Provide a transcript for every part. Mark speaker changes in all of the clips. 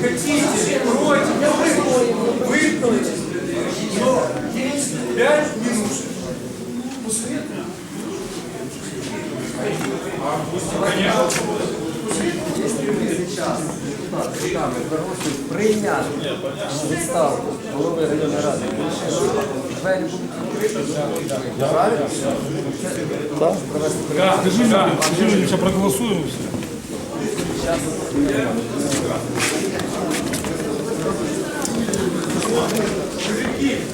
Speaker 1: хотите, против, выполните. Но пять минут.
Speaker 2: Зараз депутатами просять прийняти відставку голови районної ради. Двері будуть відкриті. Правильно? Так. Провести
Speaker 3: Да, скажи мне,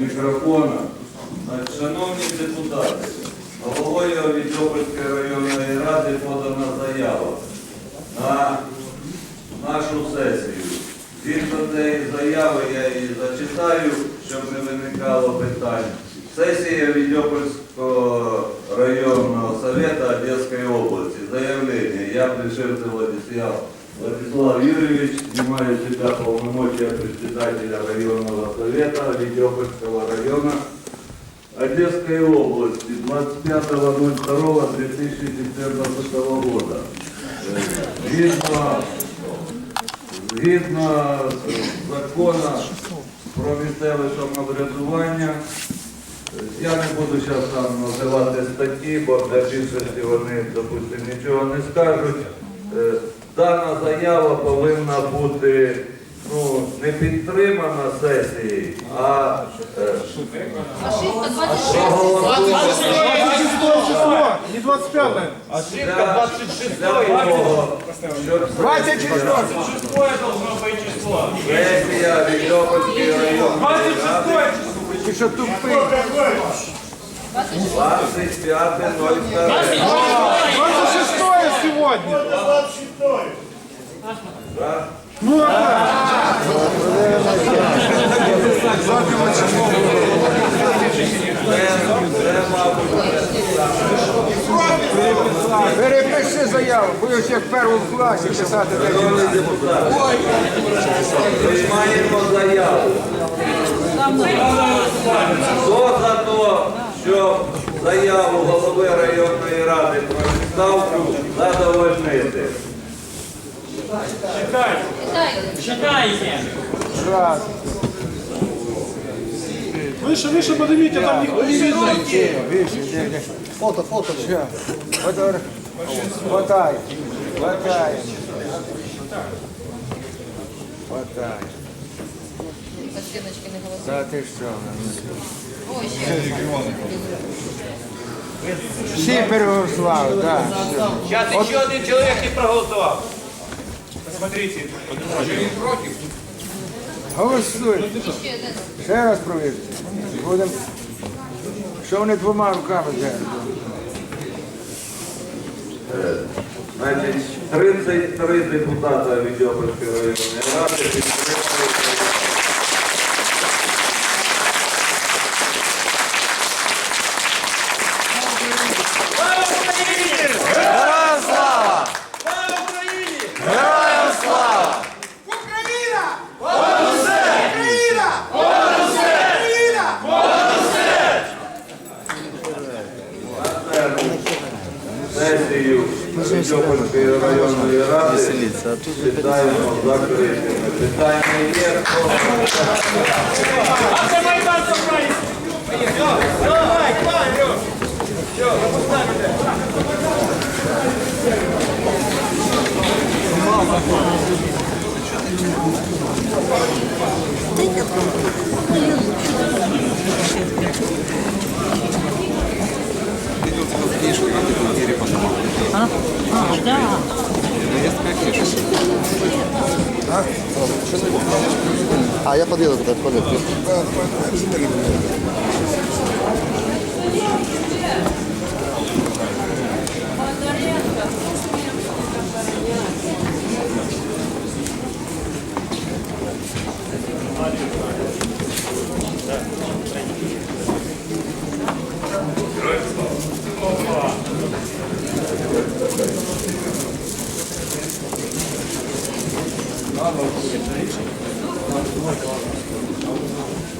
Speaker 4: мікрофона. Шановні депутати, головою Відьопольської районної ради подана заява на нашу сесію. Згідно цієї заяви я її зачитаю, щоб не виникало питань. Сесія Відьопольського районного совета Одесской области. Заявление. Я Плешивцев Владислав Владислав Юрьевич, снимаю себя полномочия председателя районного совета Ведёпольского района Одесской области 25.02.2014 года. Згідно, згідно закону про місцеве самоврядування, я не буду зараз там називати статті, бо для більшості вони, допустимо, нічого не скажуть. Е, Дана заява повинна бути ну, не підтримана сесією, а е.
Speaker 3: Не 25
Speaker 4: Для, для того, щоб
Speaker 3: 26
Speaker 4: сесія Відьопольської районної ради 25.02.
Speaker 3: 26 сегодня.
Speaker 4: Да? Це, це, мабуть,
Speaker 5: Перепиши заяву, будеш як в першому класі писати.
Speaker 4: Депутати, приймаємо заяву. Хто за те, щоб заяву голови районної ради про відставку задовольнити?
Speaker 5: Раз.
Speaker 3: Выше, выше поднимите, там никто не видно.
Speaker 5: Фото, фото. Хватай. Хватай. Хватай.
Speaker 6: Стіночки не голосують.
Speaker 5: Та ти що?
Speaker 6: Ой, ще.
Speaker 5: Всі переголосували, так.
Speaker 7: Сейчас еще один человек не проголосовал. против.
Speaker 5: Голосуй.
Speaker 6: Ще
Speaker 5: раз провірте. Будемо. Що вони двома руками зараз?
Speaker 4: Значить, 33 депутата Відьопольської районної ради. сесію Відьопольської районної ради. Сідаємо закритими. Питання є.
Speaker 5: А, да. А я подъеду туда, подъеду.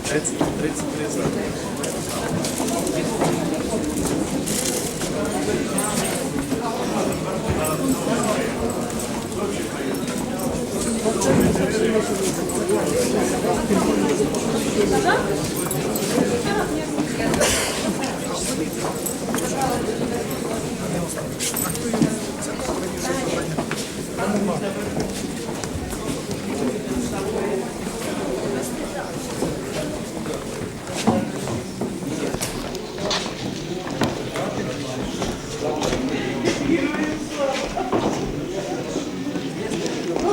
Speaker 5: 33 за.